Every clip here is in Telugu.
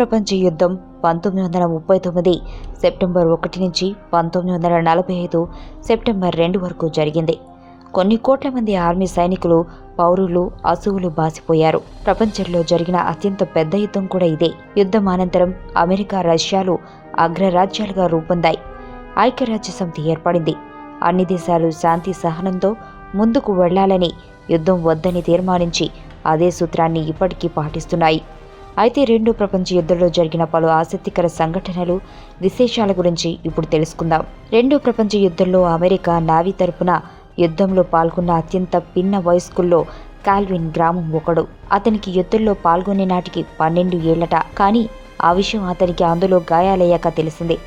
ప్రపంచ యుద్ధం పంతొమ్మిది వందల ముప్పై తొమ్మిది సెప్టెంబర్ ఒకటి నుంచి పంతొమ్మిది వందల నలభై ఐదు సెప్టెంబర్ రెండు వరకు జరిగింది. కొన్ని కోట్ల మంది ఆర్మీ సైనికులు పౌరులు అసువులు బాసిపోయారు. ప్రపంచంలో జరిగిన అత్యంత పెద్ద యుద్ధం కూడా ఇదే. యుద్ధం అనంతరం అమెరికా రష్యాలు అగ్రరాజ్యాలుగా రూపొందాయి. ఐక్యరాజ్య సమితి ఏర్పడింది. అన్ని దేశాలు శాంతి సహనంతో ముందుకు వెళ్ళాలని యుద్ధం వద్దని తీర్మానించి అదే సూత్రాన్ని ఇప్పటికీ పాటిస్తున్నాయి. అయితే రెండో ప్రపంచ యుద్ధంలో జరిగిన పలు ఆసక్తికర సంఘటనలు విశేషాల గురించి ఇప్పుడు తెలుసుకుందాం. రెండో ప్రపంచ యుద్ధంలో అమెరికా నావీ తరపున యుద్ధంలో పాల్గొన్న అత్యంత పిన్న వయస్కుల్లో కాల్విన్ గ్రామం ఒకడు. అతనికి యుద్ధంలో పాల్గొనే నాటికి పన్నెండు ఏళ్ళట. కానీ ఆ విషయం అతనికి అందులో గాయాలయ్యాక తెలిసింది.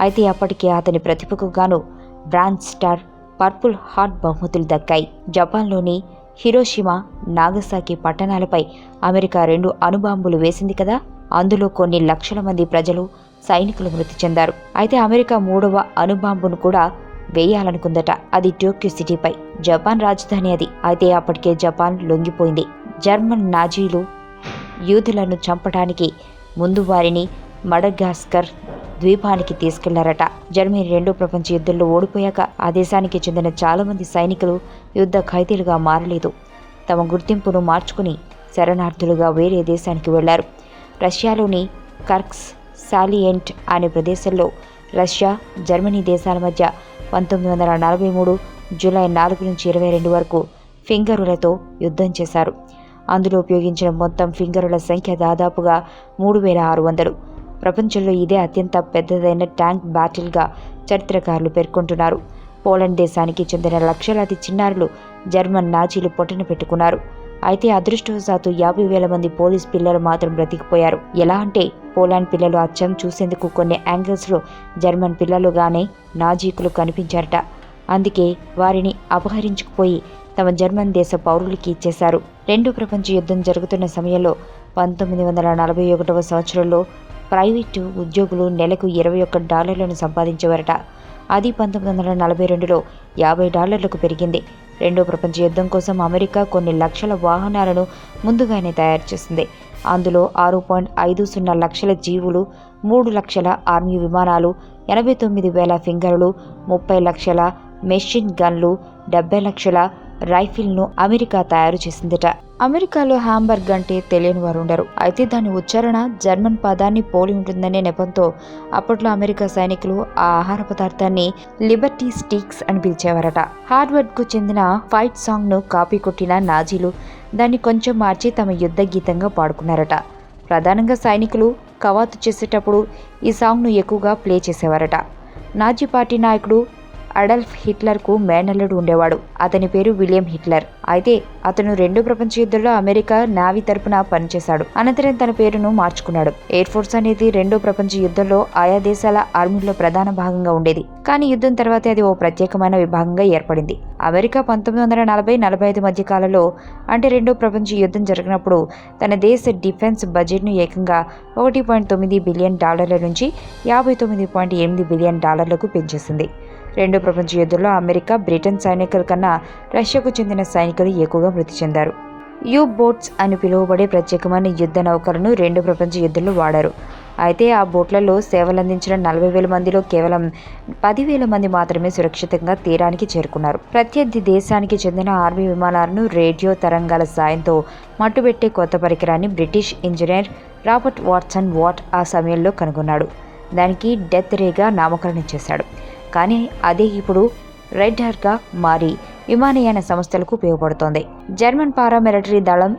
అయితే అప్పటికే అతని ప్రతిభకు గాను బ్రాండ్ స్టార్ పర్పుల్ హార్ట్ బహుమతులు దక్కాయి. జపాన్లోని హిరోషిమా నాగసాకి పట్టణాలపై అమెరికా రెండు అణుబాంబులు వేసింది కదా? అందులో కొన్ని లక్షల మంది ప్రజలు సైనికులు మృతి చెందారు. అయితే అమెరికా మూడవ అణుబాంబును కూడా వేయాలనుకుందట. అది టోక్యో సిటీపై. జపాన్ రాజధాని అది. అయితే అప్పటికే జపాన్ లొంగిపోయింది. జర్మన్ నాజీలు యూదులను చంపడానికి ముందు వారిని మడగాస్కర్ ద్వీపానికి తీసుకెళ్ళారట. జర్మనీ రెండో ప్రపంచ యుద్ధంలో ఓడిపోయాక ఆ దేశానికి చెందిన చాలా మంది సైనికులు యుద్ధ ఖైదీలుగా మారలేదు. తమ గుర్తింపును మార్చుకుని శరణార్థులుగా వేరే దేశానికి వెళ్ళారు. రష్యాలోని కర్క్స్ సాలియంట్ అనే ప్రదేశంలో రష్యా జర్మనీ దేశాల మధ్య పంతొమ్మిది వందల నలభై మూడు జూలై నాలుగు నుంచి ఇరవై రెండు వరకు ఫింగరులతో యుద్ధం చేశారు. అందులో ఉపయోగించిన మొత్తం ఫింగరుల సంఖ్య దాదాపుగా మూడు వేల ఆరు వందలు. ప్రపంచంలో ఇదే అత్యంత పెద్దదైన ట్యాంక్ బ్యాటిల్గా చరిత్రకారులు పేర్కొంటున్నారు. పోలాండ్ దేశానికి చెందిన లక్షలాది చిన్నారులు జర్మన్ నాజీలు పొట్టన పెట్టుకున్నారు. అయితే అదృష్టవశాత్తు యాభై వేల మంది పోలీస్ పిల్లలు మాత్రం బ్రతికిపోయారు. ఎలా అంటే పోలాండ్ పిల్లలు అచ్చం చూసేందుకు కొన్ని యాంగిల్స్లో జర్మన్ పిల్లలుగానే నాజీకులు కనిపించారట. అందుకే వారిని అపహరించుకుపోయి తమ జర్మన్ దేశ పౌరులకి ఇచ్చేశారు. రెండో ప్రపంచ యుద్ధం జరుగుతున్న సమయంలో పంతొమ్మిది వందల నలభై ఒకటవ సంవత్సరంలో ప్రైవేటు ఉద్యోగులు నెలకు ఇరవై ఒక్క డాలర్లను సంపాదించేవారట. అది పంతొమ్మిది వందల నలభై రెండులో యాభై డాలర్లకు పెరిగింది. రెండో ప్రపంచ యుద్ధం కోసం అమెరికా కొన్ని లక్షల వాహనాలను ముందుగానే తయారు చేసింది. అందులో ఆరు పాయింట్ ఐదు సున్నా లక్షల జీవులు మూడు లక్షల ఆర్మీ విమానాలు ఎనభై తొమ్మిది వేల ఫింగర్లు ముప్పై లక్షల మెషిన్ గన్లు డెబ్బై లక్షల రైఫిల్ను అమెరికా తయారు చేసిందట. అమెరికాలో హ్యాంబర్గ్ అంటే తెలియని వారు ఉండరు. అయితే దాని ఉచ్చారణ జర్మన్ పదాన్ని పోలి ఉంటుందనే నెపంతో అప్పట్లో అమెరికా సైనికులు ఆ ఆహార పదార్థాన్ని లిబర్టీ స్టీక్స్ అని పిలిచేవారట. హార్వర్డ్కు చెందిన ఫైట్ సాంగ్ను కాపీ కొట్టిన నాజీలు దాన్ని కొంచెం మార్చి తమ యుద్ధ గీతంగా పాడుకున్నారట. ప్రధానంగా సైనికులు కవాతు చేసేటప్పుడు ఈ సాంగ్ను ఎక్కువగా ప్లే చేసేవారట. నాజీ పార్టీ నాయకుడు అడల్ఫ్ హిట్లర్కు మేనల్లుడు ఉండేవాడు. అతని పేరు విలియం హిట్లర్. అయితే అతను రెండు ప్రపంచ యుద్ధంలో అమెరికా నావీ తరపున పనిచేశాడు. అనంతరం తన పేరును మార్చుకున్నాడు. ఎయిర్ ఫోర్స్ అనేది రెండో ప్రపంచ యుద్ధంలో ఆయా దేశాల ఆర్మీలో ప్రధాన భాగంగా ఉండేది. కానీ యుద్ధం తర్వాత అది ఓ ప్రత్యేకమైన విభాగంగా ఏర్పడింది. అమెరికా పంతొమ్మిది వందల నలభై నలభై ఐదు మధ్య కాలంలో అంటే రెండో ప్రపంచ యుద్ధం జరిగినప్పుడు తన దేశ డిఫెన్స్ బడ్జెట్ను ఏకంగా ఒకటి పాయింట్ తొమ్మిది బిలియన్ డాలర్ల నుంచి యాభై తొమ్మిది పాయింట్ ఎనిమిది బిలియన్ డాలర్లకు పెంచేసింది. రెండో ప్రపంచ యుద్ధంలో అమెరికా బ్రిటన్ సైనికుల కన్నా రష్యాకు చెందిన సైనికులు ఎక్కువగా మృతి చెందారు. యూ బోట్స్ అని పిలువబడే ప్రత్యేకమైన యుద్ధ నౌకలను రెండు ప్రపంచ యుద్ధంలో వాడారు. అయితే ఆ బోట్లలో సేవలందించిన నలభై వేల మందిలో కేవలం పదివేల మంది మాత్రమే సురక్షితంగా తీరానికి చేరుకున్నారు. ప్రత్యర్థి దేశానికి చెందిన ఆర్మీ విమానాలను రేడియో తరంగాల సాయంతో మట్టుబెట్టే కొత్త పరికరాన్ని British engineer Robert Watson Watt ఆ సమయంలో కనుగొన్నాడు. దానికి డెత్ రేగా నామకరణం చేశాడు. కానీ అదే ఇప్పుడు రెడ్ హార్గా మారి విమానయాన సంస్థలకు ఉపయోగపడుతోంది. జర్మన్ పారామిలిటరీ దళం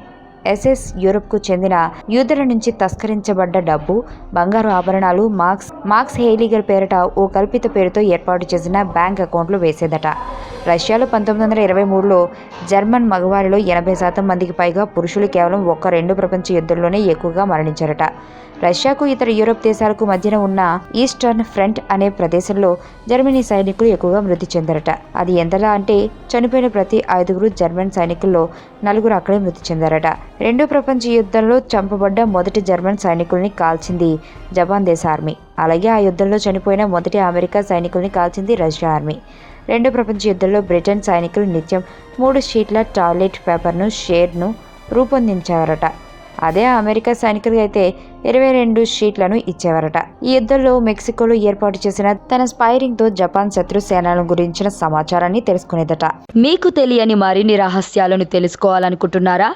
ఎస్ఎస్ యూరప్కు చెందిన యూదుల నుంచి తస్కరించబడ్డ డబ్బు బంగారు ఆభరణాలు మార్క్స్ మార్క్స్ హెయిలిగర్ పేరిట ఓ కల్పిత పేరుతో ఏర్పాటు చేసిన బ్యాంక్ అకౌంట్లు వేసేదట. రష్యాలో పంతొమ్మిది వందల ఇరవై మూడులో జర్మన్ మగవారిలో ఎనభై శాతం మందికి పైగా పురుషులు కేవలం ఒక్క రెండు ప్రపంచ యుద్ధంలోనే ఎక్కువగా మరణించారట. రష్యాకు ఇతర యూరోప్ దేశాలకు మధ్యన ఉన్న ఈస్టర్న్ ఫ్రంట్ అనే ప్రదేశంలో జర్మనీ సైనికులు ఎక్కువగా మృతి చెందారట. అది ఎంతలా అంటే చనిపోయిన ప్రతి ఐదుగురు జర్మన్ సైనికుల్లో నలుగురు అక్కడే మృతి చెందారట. రెండో ప్రపంచ యుద్ధంలో చంపబడ్డ మొదటి జర్మన్ సైనికుల్ని కాల్చింది జపాన్ దేశ ఆర్మీ. అలాగే ఆ యుద్ధంలో చనిపోయిన మొదటి అమెరికా సైనికుల్ని కాల్చింది రష్యా ఆర్మీ. రెండో ప్రపంచ యుద్ధంలో బ్రిటన్ సైనికులు నిత్యం మూడు షీట్ల టాయిలెట్ పేపర్ను షేర్ను రూపొందించారట. అదే అమెరికా సైనికులు అయితే ఇరవై రెండు షీట్లను ఇచ్చేవారట. ఈ యుద్ధంలో మెక్సికోలో ఏర్పాటు చేసిన తన స్పైరింగ్తో జపాన్ శత్రు సేనల గురించిన సమాచారాన్ని తెలుసుకునేదట. మీకు తెలియని మరిన్ని రహస్యాలను తెలుసుకోవాలనుకుంటున్నారా?